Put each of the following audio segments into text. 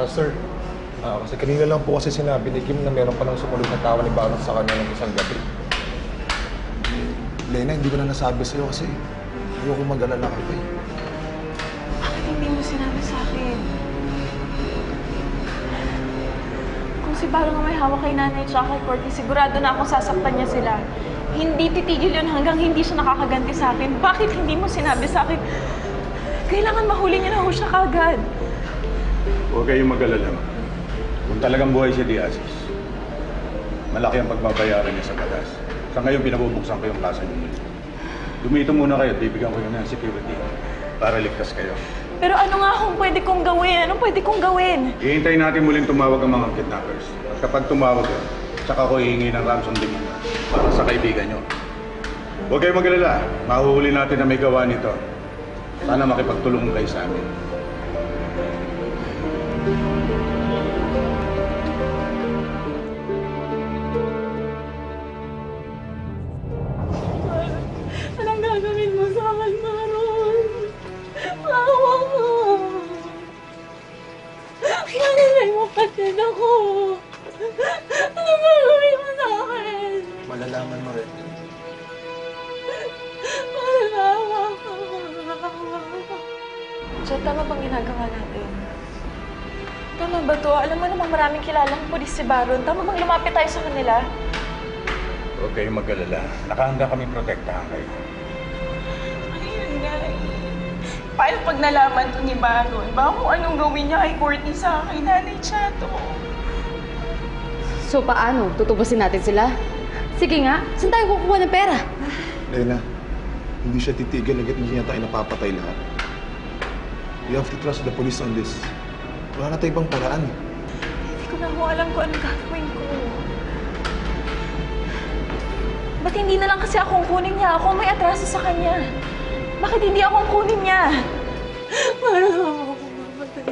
Ah, sir. Ah, kasi kanina lang po kasi sinabi ni Kim na meron palang sumunod na tawa ni Baron sa kanya ng isang gabi. Lena, hindi ko na nasabi sa'yo kasi ayoko mag-alala ka pa eh. Bakit hindi mo sinabi sa akin? Kung si Baro nga may hawak kay nanay at kay Courtney, sigurado na akong sasaktan niya sila. Hindi titigil yun hanggang hindi siya nakakaganti sa akin. Bakit hindi mo sinabi sa akin? Kailangan mahuli niya na ho siya kagad. Huwag kayong mag-alala. Kung talagang buhay si Diazis, malaki ang pagbabayaran niya sa batas. Sa ngayon, pinabubuksan ko yung kaso niyo. Dumito muna kayo at bibigyan ko yun ng security para ligtas kayo. Pero ano nga kung pwede kong gawin? Anong pwede kong gawin? Ihintayin natin muling tumawag ang mga kidnappers. At kapag tumawag yun, tsaka ko hihingi ng ransom demand para sa kaibigan nyo. Huwag kayong mag-alala. Mahuhuli natin na may gawa nito. Sana makipagtulungan kayo sa amin. Patid ako! Anong gagawin mo sa akin? Malalaman mo rin. Awa ko! Diyan, tama bang ginagawa natin? Tama ba to? Alam mo namang maraming kilalang pulis si Baron. Tama bang lumapit tayo sa kanila? Huwag kayong mag-alala. Nakahanda kami protektahan kayo. Ayun nga eh. Paano pag nalaman to ni Baron? Baka kung anong gawin niya kay Courtney sa akin, nanay Chato. So paano? Tutubusin natin sila? Sige nga, saan tayo kukuha ng pera? Lena, hindi siya titigil agad hindi niya tayo napapatay lahat. We have to trust the police on this. Wala na tayong ibang paraan. eh. Hindi ko na ho alam kung anong gagawin ko. Ba't hindi na lang kasi akong kunin niya? Ako may atraso sa kanya. Bakit hindi akong kunin niya? Parang ako mamatay.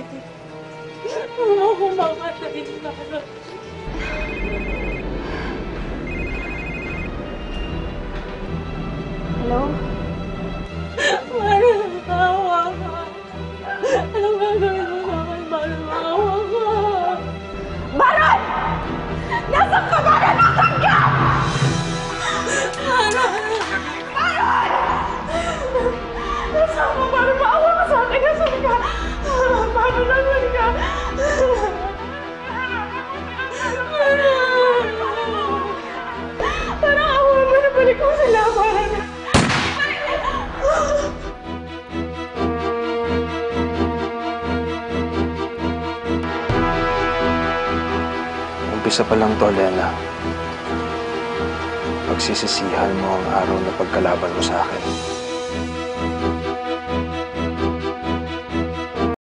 Ako mamatay. Parang. Umpisa pa lang to, Lena. Pagsisisihan mo ang araw na pagkalaban mo sa akin.